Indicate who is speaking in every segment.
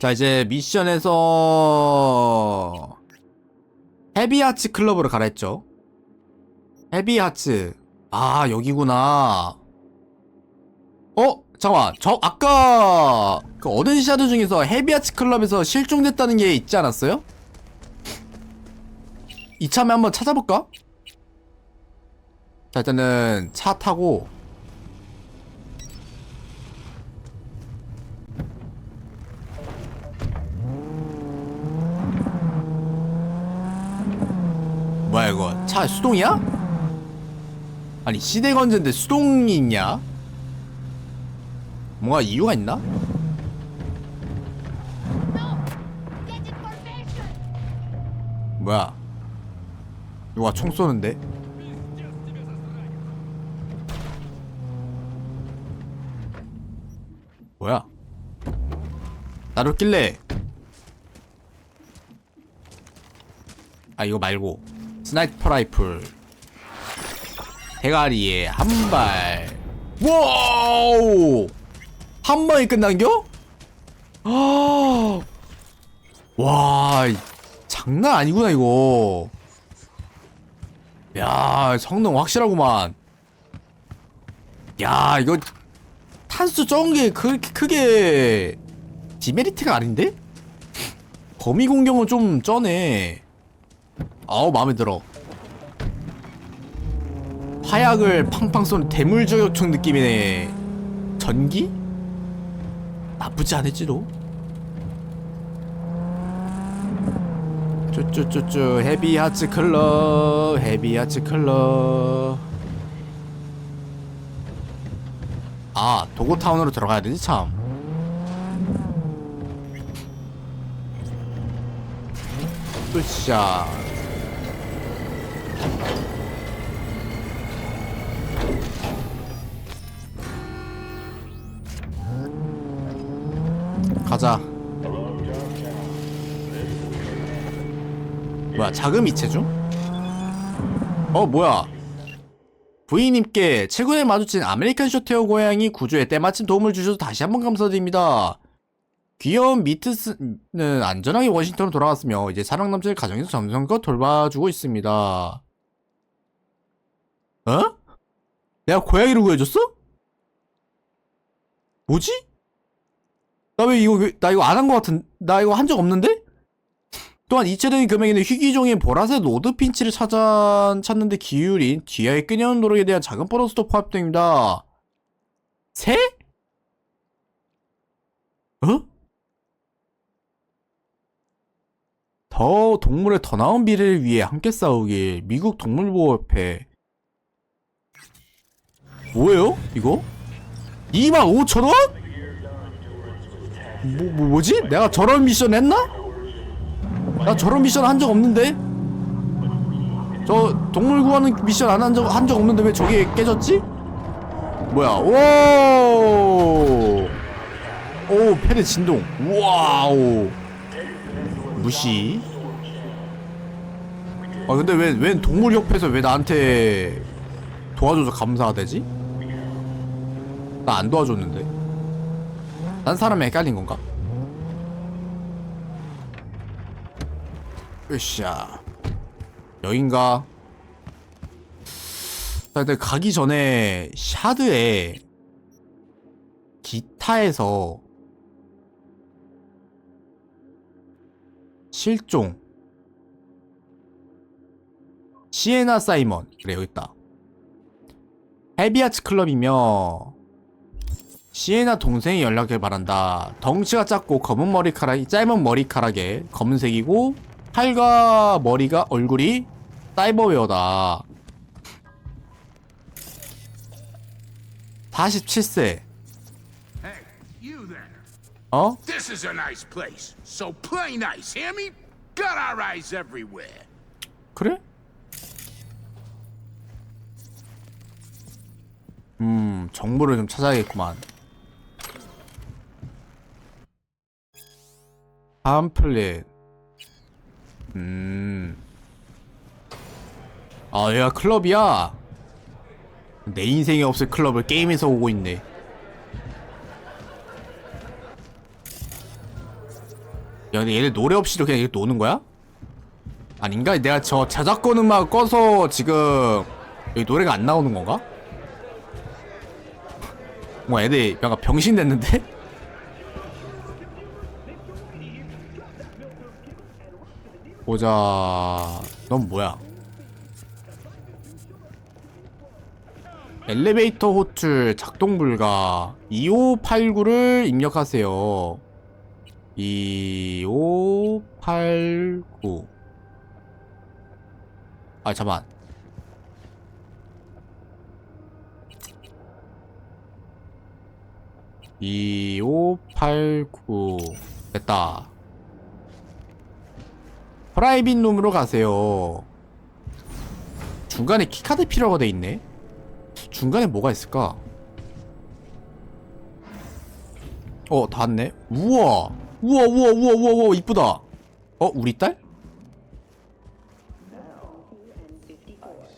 Speaker 1: 자 이제 미션에서 헤비하츠 클럽으로 가라 했죠 헤비하츠 아 여기구나 어? 잠깐만 저 아까 그 어든 샤드 중에서 헤비하츠 클럽에서 실종됐다는 게 있지 않았어요? 이참에 한번 찾아볼까? 자 일단은 차 타고 뭐야 이거 차 수동이야? 아니 시대 건전데 수동이 있냐? 뭔가 이유가 있나? 뭐야 누가 총 쏘는데? 뭐야 나를 낄래 아 이거 말고 스나이퍼 라이플 대가리에 한발. 와우! 한 방에 끝난겨? 아, 와 이- 장난 아니구나 이거. 야 성능 확실하구만. 야 이거 탄수 적은 게 그렇게 크게 디메리트가 아닌데? 범위 공격은 좀 쩌네 아우 마음에 들어. 화약을 팡팡 쏘는 대물 저격총 느낌이네. 전기? 나쁘지 않을지도. 쭈쭈쭈쭈 헤비하츠 클럽 헤비하츠 클럽 아 도고타운으로 들어가야 되지 참. 으쌰 가자 뭐야 자금 이체 중? 어 뭐야 부인님께 최근에 마주친 아메리칸 쇼테어 고양이 구조에 때마침 도움을 주셔서 다시 한번 감사드립니다 귀여운 미트스는 안전하게 워싱턴으로 돌아왔으며 이제 사랑 넘칠 가정에서 정성껏 돌봐주고 있습니다 어? 내가 고양이를 구해줬어? 뭐지? 나 왜 이거 왜- 나 이거 안한거 같은 나 이거 한 적 없는데? 또한 이체적인 금액에는 희귀종인 보라색 로드 핀치를 찾아 찾는데 기울인 뒤에 끊여온 노력에 대한 작은 보너스도 포함됩니다. 새? 어? 더 동물의 더 나은 미래를 위해 함께 싸우길 미국 동물보호협회 뭐예요? 이거? 25,000원? 뭐, 뭐 뭐지? 내가 저런 미션 했나? 나 저런 미션 한 적 없는데? 저 동물 구하는 미션 안 한 적 한 적 없는데 왜 저게 깨졌지? 뭐야? 오! 오, 패드 진동. 와우. 무시. 아 근데 왜 웬 동물 협회에서 왜 나한테 도와줘서 감사하대지? 나 안 도와줬는데. 딴 사람이 헷갈린 건가? 으쌰 여긴가? 나 근데 가기 전에 샤드에 기타에서 실종 시에나 사이먼 그래 여기 있다 헤비아츠 클럽이며 시에나 동생이 연락을 바란다. 덩치가 작고 검은 머리카락이 짧은 머리카락에 검은색이고 팔과 머리가 얼굴이 사이버웨어다. 47세.
Speaker 2: Hey, you there.
Speaker 1: 어?
Speaker 2: This is a nice place. So play nice, hear me? Got our eyes everywhere.
Speaker 1: 그래? 음, 정보를 좀 찾아야겠구만. 팜플릿. 음. 아, 얘가 클럽이야? 내 인생에 없을 클럽을 게임에서 오고 있네. 야 근데 얘네 노래 없이도 그냥 이렇게 노는 거야? 아닌가? 내가 저 저작권 음악 꺼서 지금 여기 노래가 안 나오는 건가? 뭐 애들 약간 병신 됐는데? 보자. 넌 뭐야? 엘리베이터 호출 작동 불가. 2589를 입력하세요. 2589 아 잠만. (2589) 됐다 프라이빗 룸으로 가세요. 중간에 키카드 필요가 돼 있네. 중간에 뭐가 있을까? 어 닿았네. 우와! 우와 우와 우와 우와 우와 이쁘다. 어 우리 딸?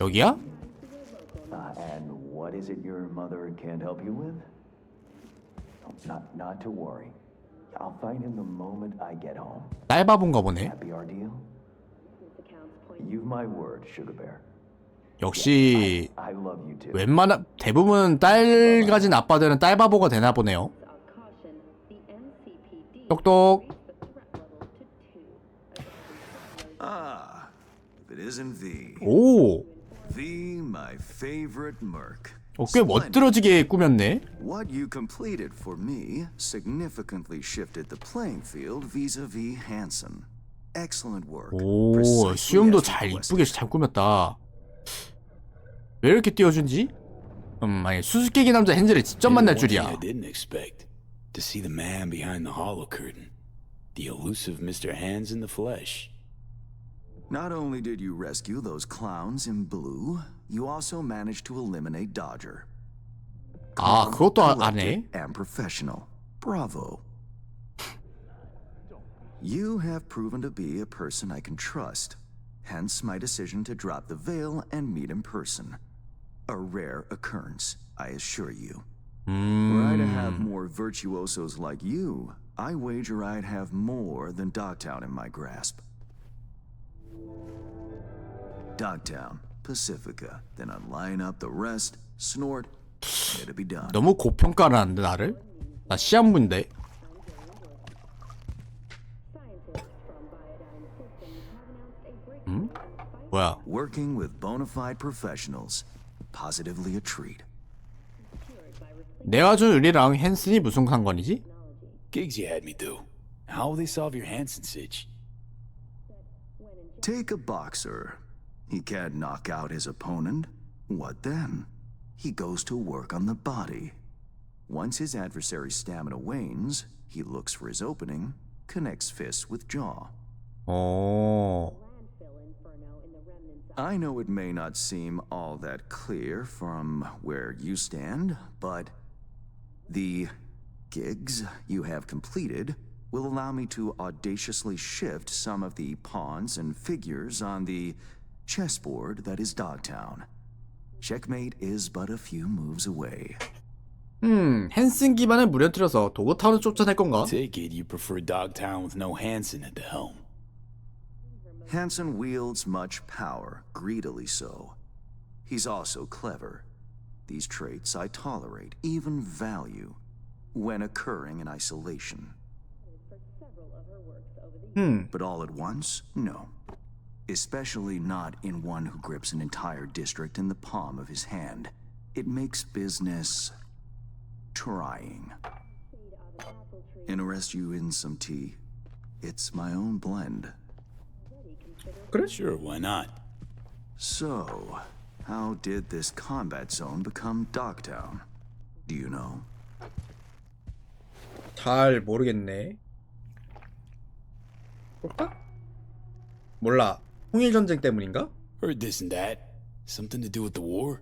Speaker 1: 여기야?
Speaker 3: I'll find him the moment I get home.
Speaker 1: 딸바본가 보네
Speaker 3: be our deal? You've my word, Sugar Bear.
Speaker 1: 역시
Speaker 3: I love you too.
Speaker 1: 웬만한 대부분 딸 가진 아빠들은 딸바보가 되나 보네요 똑똑
Speaker 4: Ah, if it isn't V.
Speaker 1: 오
Speaker 4: V, my favorite merc.
Speaker 1: 어, 꽤 멋들어지게 꾸몄네
Speaker 4: What you completed for me significantly shifted the playing field vis-a-vis Hansen. Excellent work.
Speaker 1: 오 수염도 잘. 이쁘게 잘 꾸몄다 왜 이렇게 띄워준지? 음 아니 수수께끼 남자 헨젤을 직접 만날 줄이야
Speaker 5: I didn't expect to see the man behind the hollow curtain, the elusive Mr. Hands in the flesh.
Speaker 4: Not only did you rescue those clowns in blue, you also managed to eliminate Dodger.
Speaker 1: Ah, cool,
Speaker 4: Anne. And professional. Bravo. You have proven to be a person I can trust, hence my decision to drop the veil and meet in person. A rare occurrence, I assure you. Mm. Were I to have hmm. more virtuosos like you, I wager I'd have more than Dogtown in my grasp. Dogtown, Pacifica, then unline up the rest, snort, it'll be done.
Speaker 1: 너무 고평가를 하는데 나를? 나 시한부인데 음? 뭐야
Speaker 4: Working with bona fide professionals, positively a treat.
Speaker 1: 내가 준 의리랑 헨슨이 무슨 상관이지?
Speaker 5: Gigs you had me do. How will they solve your Hansen sitch?
Speaker 4: Take a boxer. he can't knock out his opponent. What then? He goes to work on the body. Once his adversary's stamina wanes, he looks for his opening, connects fists with jaw.
Speaker 1: Oh.
Speaker 4: I know it may not seem all that clear from where you stand, but the gigs you have completed will allow me to audaciously shift some of the pawns and figures on the chessboard that is Dogtown. Checkmate is but a few moves away.
Speaker 1: 음, 헨슨 기반을 무너뜨려서 도그타운을 쫓아낼 건가?
Speaker 5: Take it you prefer Dogtown with no Hansen at the helm.
Speaker 4: Hansen wields much power, greedily so. He's also clever. These traits I tolerate, even value, when occurring in isolation.
Speaker 1: 음,
Speaker 4: But all at once? No. Especially not in one who grips an entire district in the palm of his hand. It makes business trying. Interest you in some tea? It's my own blend.
Speaker 5: Sure, why not?
Speaker 4: So, how did this combat zone become Dogtown? Do you know?
Speaker 1: 잘 모르겠네. 볼까? 몰라. 홍일 전쟁 때문인가?
Speaker 5: Heard this and that. Something to do with the war?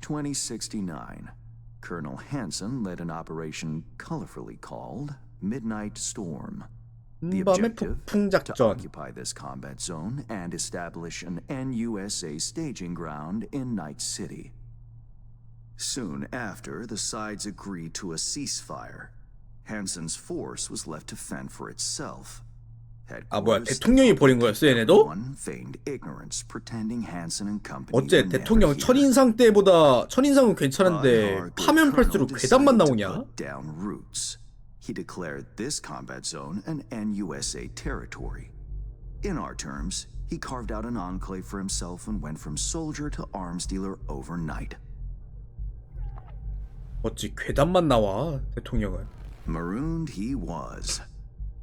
Speaker 4: 2069. Colonel Hansen led an operation colorfully called Midnight Storm. The
Speaker 1: 밤의
Speaker 4: objective
Speaker 1: 폭풍
Speaker 4: to
Speaker 1: 작전.
Speaker 4: occupy this combat zone and establish an NUSA staging ground in Night City. Soon after, the sides agreed to a ceasefire. Hansen's force was left to fend for itself.
Speaker 1: 아 뭐야
Speaker 4: Headquarters
Speaker 1: 대통령이 버린 거였어 얘네도?
Speaker 4: One feigned ignorance, pretending Hansen and company
Speaker 1: 어째
Speaker 4: were never
Speaker 1: 대통령
Speaker 4: here.
Speaker 1: 첫인상 때보다 첫인상은 괜찮은데
Speaker 4: Our
Speaker 1: 파면 팔수록
Speaker 4: colonel
Speaker 1: 괴담만
Speaker 4: decided to
Speaker 1: 나오냐?
Speaker 4: put Down roots. He declared this combat zone an NUSA territory. In our terms, he carved out an enclave for himself and went from soldier to arms dealer overnight.
Speaker 1: 어찌 괴담만 나와 대통령은
Speaker 4: Marooned he was.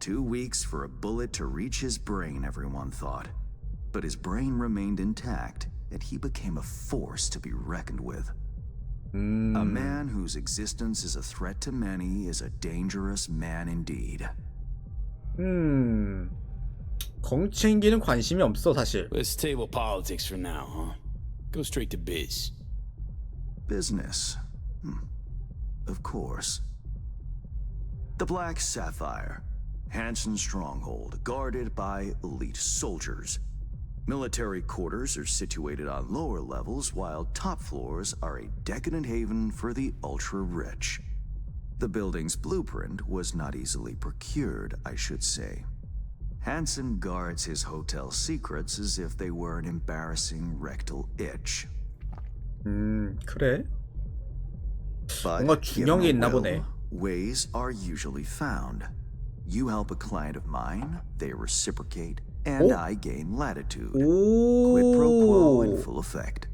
Speaker 4: Two weeks for a bullet to reach his brain, everyone thought. But his brain remained intact, and he became a force to be reckoned with. A man whose existence is a threat to many is a dangerous man indeed.
Speaker 1: 음 정치행기는 관심이 없어 사실
Speaker 5: Let's table politics for now, huh? Go straight to biz.
Speaker 4: Business. Hmm. Of course. The Black Sapphire. Hanson stronghold, guarded by elite soldiers. Military quarters are situated on lower levels, while top floors are a decadent haven for the ultra rich. The building's blueprint was not easily procured, I should say. Hanson guards his hotel secrets as if they were an embarrassing rectal itch.
Speaker 1: 음 그래
Speaker 4: But
Speaker 1: 뭔가
Speaker 4: given
Speaker 1: 중요한 게
Speaker 4: a
Speaker 1: 있나
Speaker 4: will,
Speaker 1: 보네.
Speaker 4: Ways are usually found. You help a client of mine, they reciprocate, and
Speaker 1: Oh.
Speaker 4: I gain latitude. Quid pro quo in
Speaker 1: 오
Speaker 4: full effect.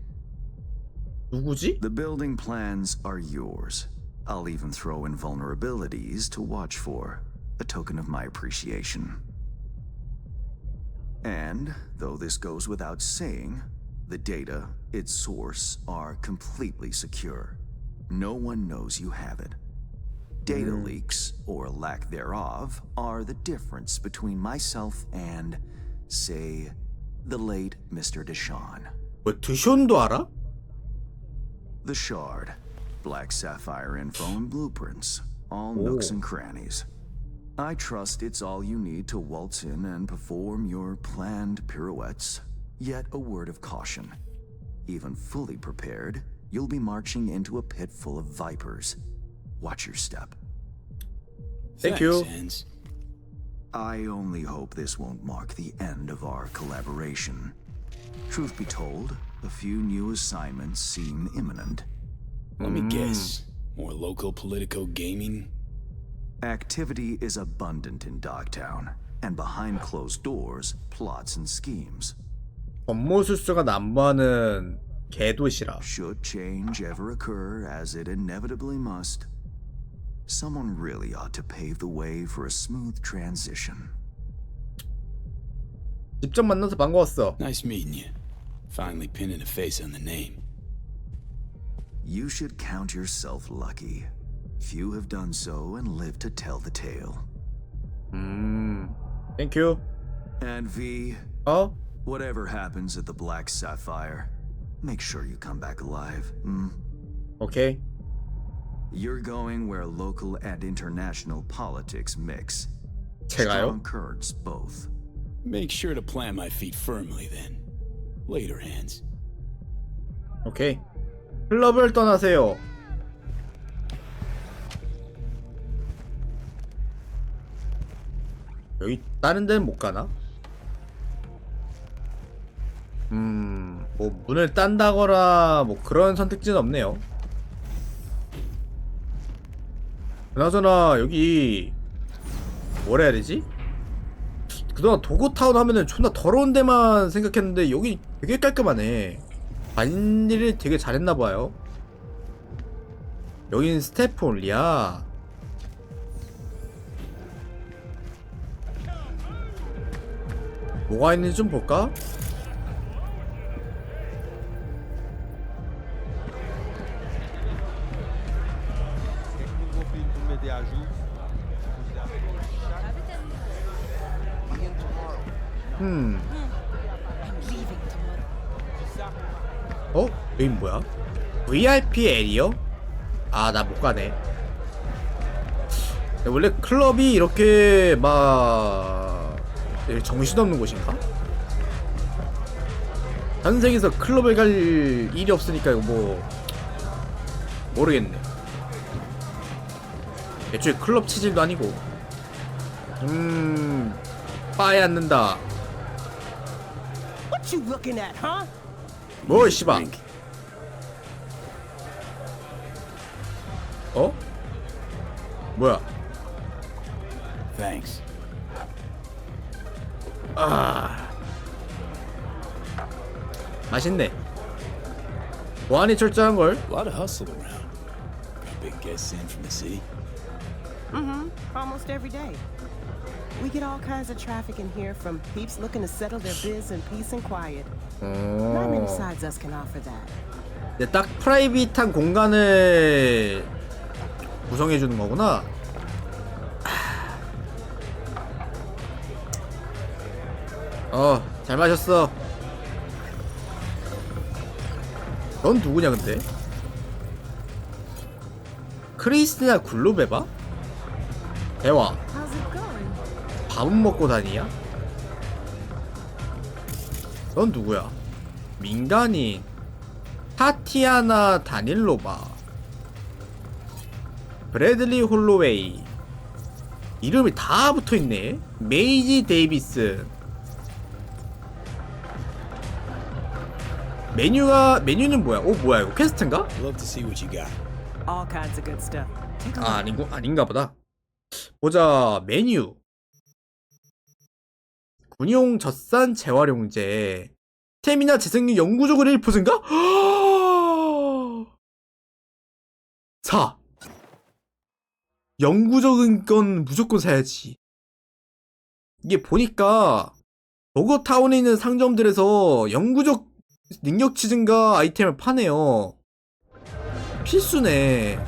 Speaker 1: 누구지?
Speaker 4: The building plans are yours. I'll even throw in vulnerabilities to watch for, a token of my appreciation. And, though this goes without saying, the data, its source, are completely secure. No one knows you have it. Data leaks, or lack thereof, are the difference between myself and, say, the late Mr. Deshawn.
Speaker 1: 뭐 드션도 알아?
Speaker 4: The Shard, Black Sapphire info and blueprints, all nooks
Speaker 1: Oh.
Speaker 4: and crannies. I trust it's all you need to waltz in and perform your planned pirouettes. Yet a word of caution. Even fully prepared, you'll be marching into a pit full of vipers. Watch your step.
Speaker 1: Thank
Speaker 5: Thanks,
Speaker 1: you.
Speaker 5: Hans.
Speaker 4: I only hope this won't mark the end of our collaboration. Truth be told, a few new assignments seem imminent.
Speaker 5: Let me guess. More local Politico gaming?
Speaker 4: Activity is abundant in Dogtown, and behind closed doors, plots and schemes.
Speaker 1: 법무술수가 난무하는 개도시라
Speaker 4: Should change ever occur, as it inevitably must, someone really ought to pave the way for a smooth transition.
Speaker 1: 직접 만나서 반가웠어
Speaker 5: Nice meeting you. Finally pinning a face on the name.
Speaker 4: You should count yourself lucky. Few have done so and lived to tell the tale.
Speaker 1: 음 땡큐
Speaker 4: And V,
Speaker 1: 어?
Speaker 4: whatever happens at the Black Sapphire, make sure you come back alive. Hmm?
Speaker 1: 오케이
Speaker 4: You're going where local and international politics mix.
Speaker 1: 제가요?
Speaker 4: Strong currents, both.
Speaker 5: Make sure to plant my feet firmly then. Later, Hans.
Speaker 1: 오케이 클럽을 떠나세요 여기 다른 데는 못 가나? 음, 뭐 문을 딴다거나 뭐 그런 선택지는 없네요. 그나저나 여기 뭐라 해야 되지? 그동안 도고타운 하면은 존나 더러운 데만 생각했는데 여기 되게 깔끔하네. 관리를 되게 잘했나봐요. 여긴 스테폴리야. 뭐가 있는지 좀 볼까? 음. 어? 여기 뭐야? VIP 에리어? 아, 나 못 가네. 원래 클럽이 이렇게 막 정신없는 곳인가? 현생에서 클럽을 갈 일이 없으니까 이거 뭐 모르겠네. 애초에 클럽 체질도 아니고 음 빠에 앉는다
Speaker 6: you looking at, huh?
Speaker 1: 뭐 씨발
Speaker 5: Drink.
Speaker 1: 어? 뭐야
Speaker 5: Thanks.
Speaker 1: 맛있네 보안이 철저한걸
Speaker 5: A lot of hustle around. Got big guests in from the city.
Speaker 6: Mm-hmm. Almost every day. We get all kinds of traffic in here from peeps looking to settle their biz in peace and quiet. Not many
Speaker 1: 어...
Speaker 6: sides us can offer that.
Speaker 1: 이제 딱 프라이빗한 공간을 구성해 주는 거구나. 어, 잘 마셨어. 넌 누구냐 근데? 크리스티나 글로베바? 대화.
Speaker 6: How's it?
Speaker 1: 밥은 먹고 다니냐? 넌 누구야? 민간인 타티아나 다닐로바 브래들리 홀로웨이 이름이 다 붙어있네 메이지 데이비슨 메뉴가 메뉴는 뭐야? 오 뭐야 이거 퀘스트인가? 아. 아닌가 아닌가 보다. 보자 메뉴. 군용 젖산 재활용제. 스태미나 재생률 영구적으로 1% 증가? 4. 영구적인 건 무조건 사야지. 이게 보니까 버거타운에 있는 상점들에서 영구적 능력치 증가 아이템을 파네요. 필수네.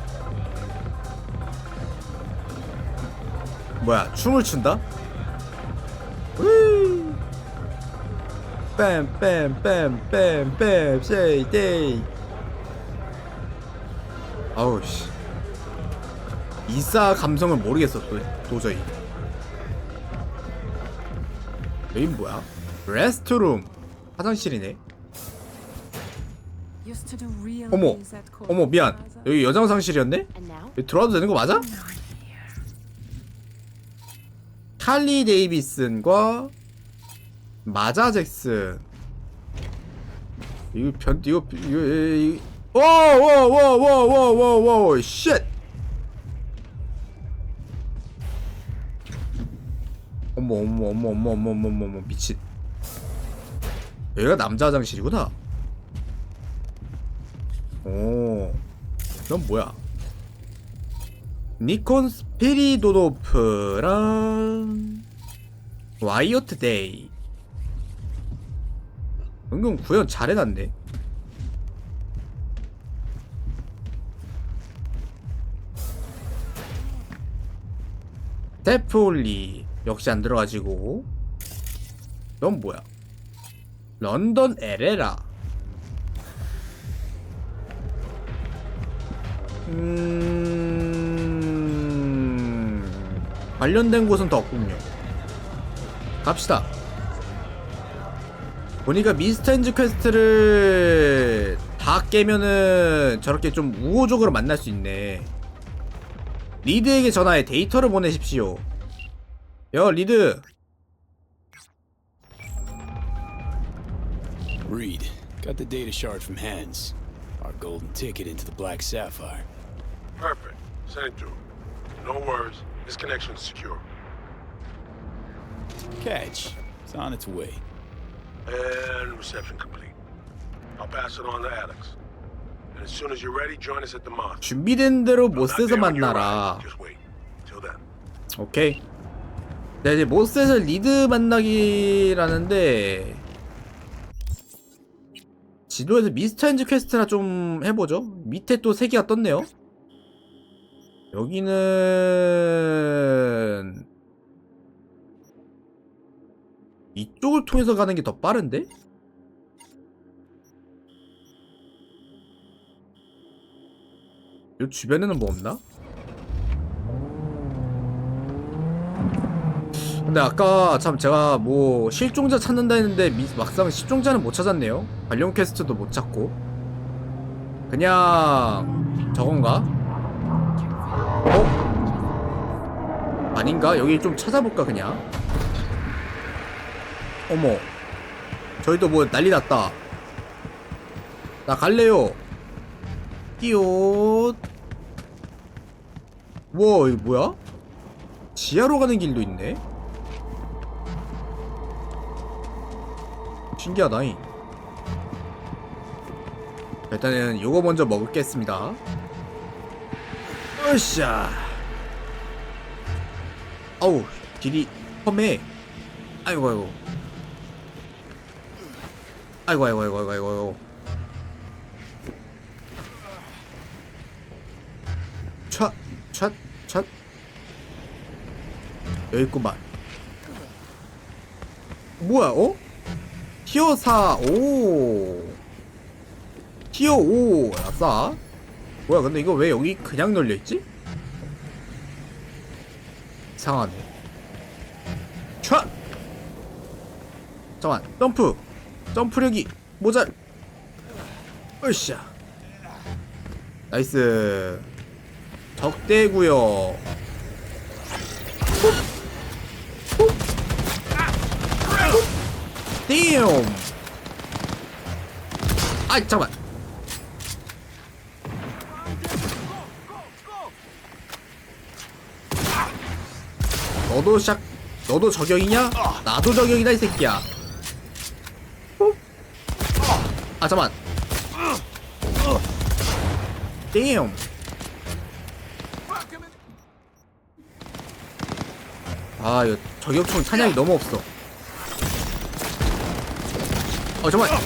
Speaker 1: 뭐야 춤을 춘다? 빰빰빰빰빰 세이데이 아우 씨. 이사 감성을 모르겠어 도, 도저히. 여긴 뭐야? 레스트룸. 화장실이네. 어머 어머 미안. 여기 여장
Speaker 7: now?
Speaker 1: 여기 들어와도 되는 거 맞아? 칼리 데이비슨과 마자 잭슨 이거 변 이거 이거 와와와와와와와 쉣 어머 어머 어머 어머 어머 어머 어머 어머 미친. 여기가 남자 화장실이구나. 오넌 뭐야? 니콘 스피리도노프랑 와이어트 데이 은근 구현 잘해놨네 데프올리 역시 안 들어가지고 넌 뭐야 런던 에레라 음... 관련된 곳은 더 없군요. 갑시다. 보니까 미스터엔즈 퀘스트를 다 깨면은 저렇게 좀 우호적으로 만날 수 있네. 리드에게 전화해 데이터를 보내십시오. 여 리드.
Speaker 5: Reed, got the data shard from Hans. Our golden ticket into the Black Sapphire.
Speaker 8: Perfect. Send it through. No worries. This connection's secure.
Speaker 5: Catch. It's on its way.
Speaker 8: And reception complete. I'll pass it on to Alex. And as soon as you're ready, join us at the mosque.
Speaker 1: 준비된 대로 모스에서 만나라.
Speaker 8: Just wait. Till then.
Speaker 1: 오케이. 네, 이제 모스에서 리드 만나기라는데 지도에서 미스터 엔즈 퀘스트나 좀 해보죠. 밑에 또 세 개가 떴네요. 여기는 이쪽을 통해서 가는 게 더 빠른데? 요 주변에는 뭐 없나? 근데 아까 참 제가 뭐 실종자 찾는다 했는데 미- 막상 실종자는 못 찾았네요. 관련 퀘스트도 못 찾고. 그냥 저건가? 어? 아닌가? 여기 좀 찾아볼까 그냥 어머. 저희도 뭐 난리 났다. 나 갈래요. 끼옷. 와 이거 뭐야? 지하로 가는 길도 있네. 신기하다잉. 일단은 요거 먼저 먹겠습니다. 으쌰. 어우 길이 험해. 아이고 아이고 아이고 아이고 아이고 아이고 아이고. 촥 촥 촥 여기 있구만. 뭐야 어? 티어 4 오. 티어 5 아싸 뭐야 근데 이거 왜 여기 그냥 널려있지? 이상하네. 촥 잠깐만 점프 점프력이 모자. 으쌰. 나이스. 적대구요. 띵 아이 잠깐만. 너도 시작 너도 저격이냐? 나도 저격이다 이 새끼야 아 잠만 띵 아, 이거 저격총 찬양이 너무 없어. 어, 잠깐만.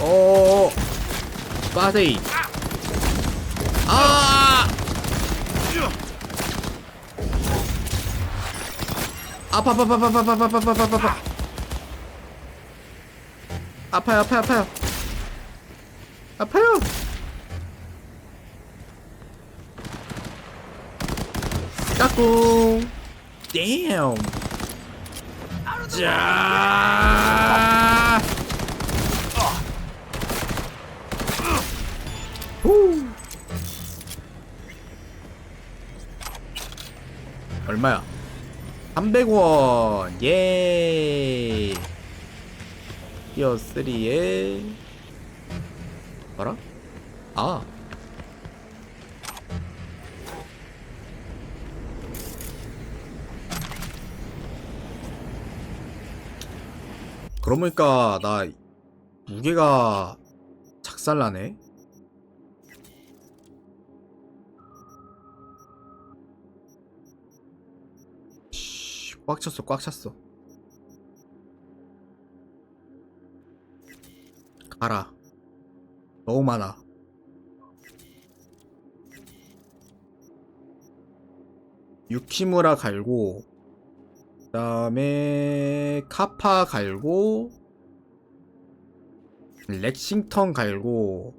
Speaker 1: 어, 빠세이. 아! 아파, 아파, 아파, 아파, 아파, 아파, 아파, 아파, 아파. 아파요, 아파요, 아파요. 아파요. 까꿍 damn 자 후. 얼마야 300원 예 티어 3에 뭐라? 아 그러고 보니까 나 무게가 작살나네. 꽉 찼어, 꽉 찼어. 가라. 너무 많아. 유키무라 갈고 그 다음에 카파 갈고 렉싱턴 갈고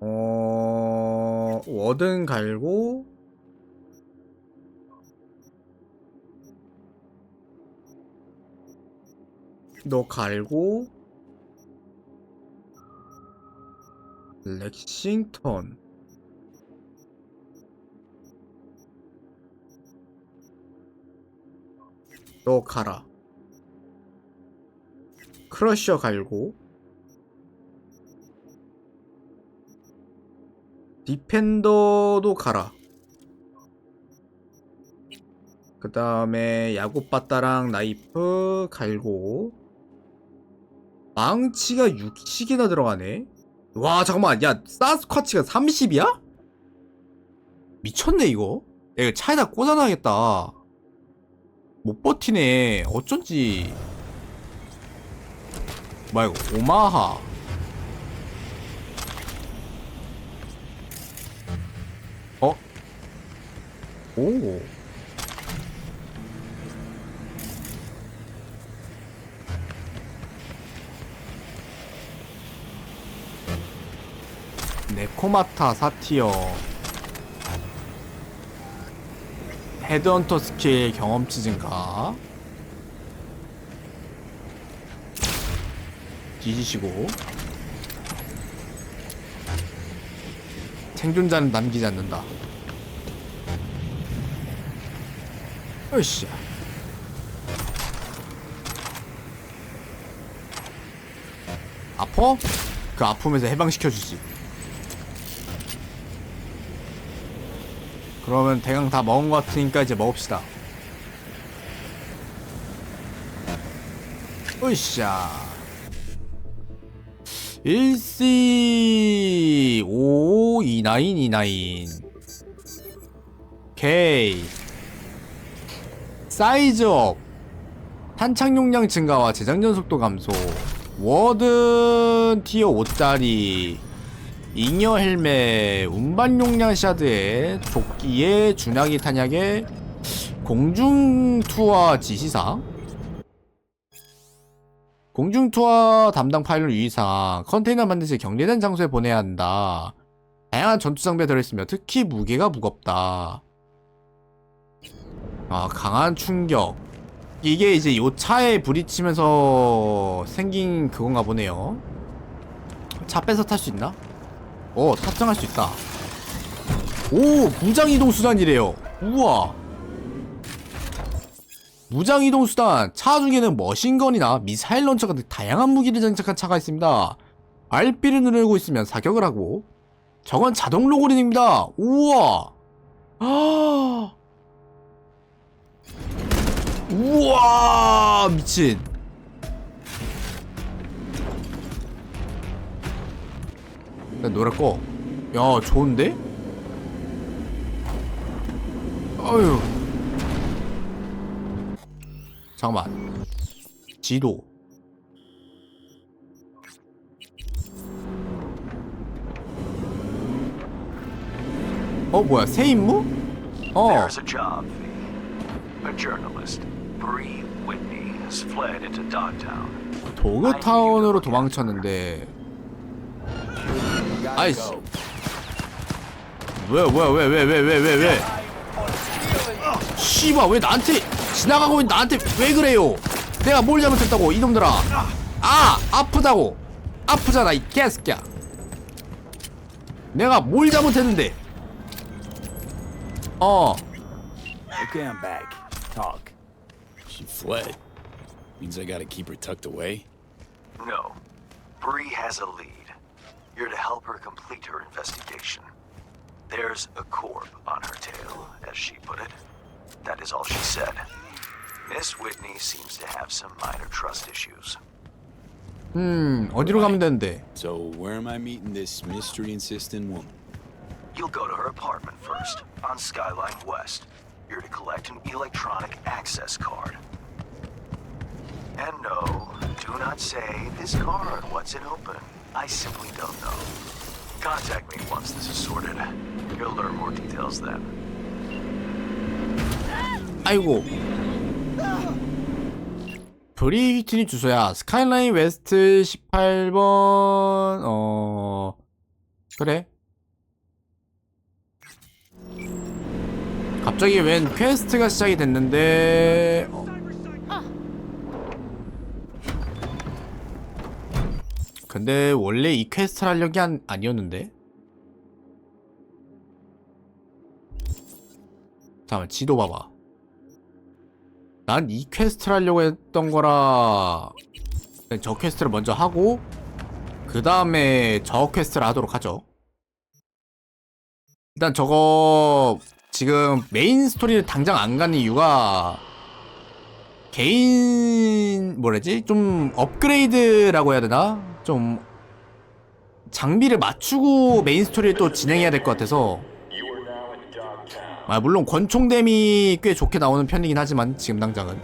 Speaker 1: 어 워든 갈고 너 갈고 렉싱턴 너 가라. 크러셔 갈고. 디펜더도 가라. 그 다음에 야구빠따랑 나이프 갈고. 망치가 60이나 들어가네. 와, 잠깐만. 야, 사스쿼치가 30이야? 미쳤네, 이거. 내가 차에다 꽂아놔야겠다. 못 버티네. 어쩐지. 뭐야 이거 오마하. 어? 오. 네코마타 사티어. 헤드헌터 스킬 경험치 증가 뒤지시고 생존자는 남기지 않는다. 으쌰. 아퍼? 그 아픔에서 해방시켜주지. 그러면 대강 다 먹은 것 같으니까 이제 먹읍시다. 으쌰. 1C 552929 오케이. 사이즈업. 탄창 용량 증가와 재장전 속도 감소. 워든 티어 5짜리 잉여 헬멧 운반 용량 샤드에 조끼에 준하기 탄약에 공중 투하 지시사항 공중 투하 담당 파일럿 유의사항 컨테이너 만들 시 격리된 장소에 보내야 한다. 다양한 전투 장비가 들어있으며 특히 무게가 무겁다. 아 강한 충격. 이게 이제 요 차에 부딪히면서 생긴 그건가 보네요. 차 뺏어 탈수 있나? 어 탑승할 수 있다. 오 무장이동 수단이래요. 우와. 무장이동 수단. 차 중에는 머신건이나 미사일 런처 같은 다양한 무기를 장착한 차가 있습니다. RB를 누르고 있으면 사격을 하고 저건 자동 로그린입니다. 우와. 아 우와 미친 일단 노래 꺼 야 좋은데? 어휴 잠깐만 지도 어 뭐야 새 임무? 어
Speaker 4: There's a job fee. A journalist, Bree Whitney, has fled into Dogtown.
Speaker 1: 도그타운으로 도망쳤는데 아이씨 왜왜 왜 왜 왜 왜 왜왜 씨발 왜 나한테 지나가고 있는 나한테 왜 그래요 내가 뭘 잘못했다고 이놈들아 아 아프다고 아프잖아 이 개새끼야 내가 뭘 잘못했는데 어
Speaker 5: Okay, I'm back. Talk. She fled. Means I gotta keep her tucked away?
Speaker 4: No. Bree has a lead. You're to help her complete her investigation. There's a corp on her tail, as she put it. That is all she said. Miss Whitney seems to have some minor trust issues.
Speaker 1: 음 어디로 가면 되는데
Speaker 5: So, where am I meeting this mystery insistent woman?
Speaker 4: You'll go to her apartment first, on Skyline West. You're to collect an electronic access card. And no, do not say this card, what's it open? I simply don't know. Contact me once this is sorted. You'll learn more details then.
Speaker 1: 아이고 브리히트니 주소야 스카이라인 웨스트 18번 어 그래 갑자기 웬 퀘스트가 시작이 됐는데 어. 근데 원래 이 퀘스트를 하려기 한, 아니었는데? 잠깐만 지도 봐봐. 난 이 퀘스트를 하려고 했던 거라 저 퀘스트를 먼저 하고 그 다음에 저 퀘스트를 하도록 하죠. 일단 저거 지금 메인 스토리를 당장 안 가는 이유가 개인 뭐라지? 좀 업그레이드라고 해야 되나 좀 장비를 맞추고 메인 스토리를 또 진행해야 될 것 같아서. 아 물론 권총댐이 꽤 좋게 나오는 편이긴 하지만 지금 당장은